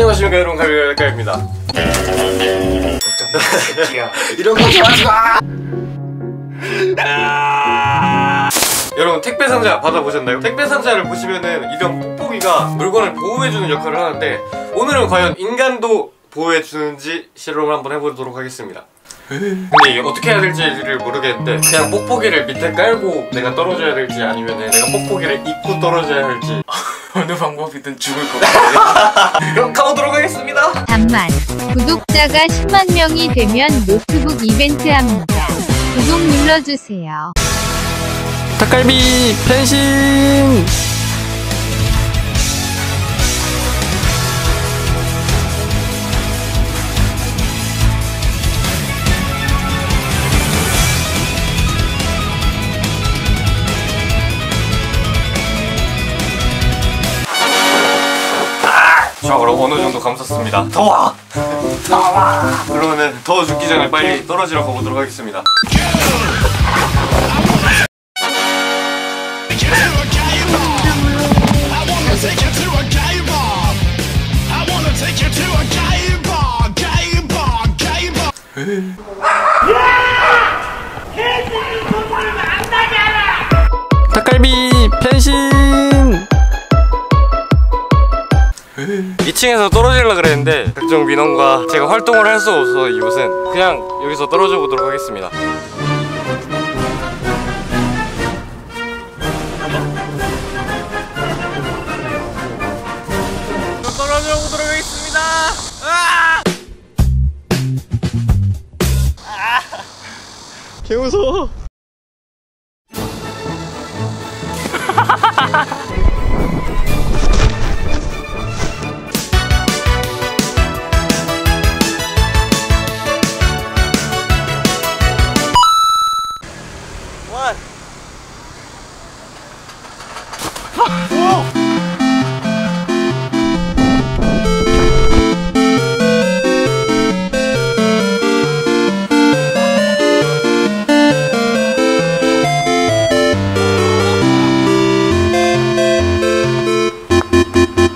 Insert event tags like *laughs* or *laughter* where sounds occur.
안녕하십니까 여러분 새끼야. *laughs* 이런 거 좋아하지 마 여러분 택배 상자 받아보셨나요? 택배 상자를 보시면은 이런 뽁뽁이가 물건을 보호해주는 역할을 하는데 오늘은 과연 인간도 보호해주는지 실험을 한번 해보도록 하겠습니다 근데 이게 어떻게 해야 될지를 모르겠는데 그냥 뽁뽁이를 밑에 깔고 내가 떨어져야 될지 아니면 내가 뽁뽁이를 입고 떨어져야 할지 *laughs* 어느 방법이든 죽을 것 같아. 그럼 가보도록 하겠습니다 단만 구독자가 10만 명이 되면 노트북 이벤트 합니다. 구독 눌러주세요. 닭갈비 펜싱 자 그럼 어느 정도 감쌌습니다 더워 더워 그러면은 더워 죽기 전에 빨리 떨어지러 가보도록 하겠습니다 you to 2층에서 떨어지려 그랬는데 각종 민원과 제가 활동을 할 수 없어서 이곳은 그냥 여기서 떨어져 보도록 하겠습니다. 떨어져 보도록 하겠습니다. 아! 개 무서워 哈 *laughs*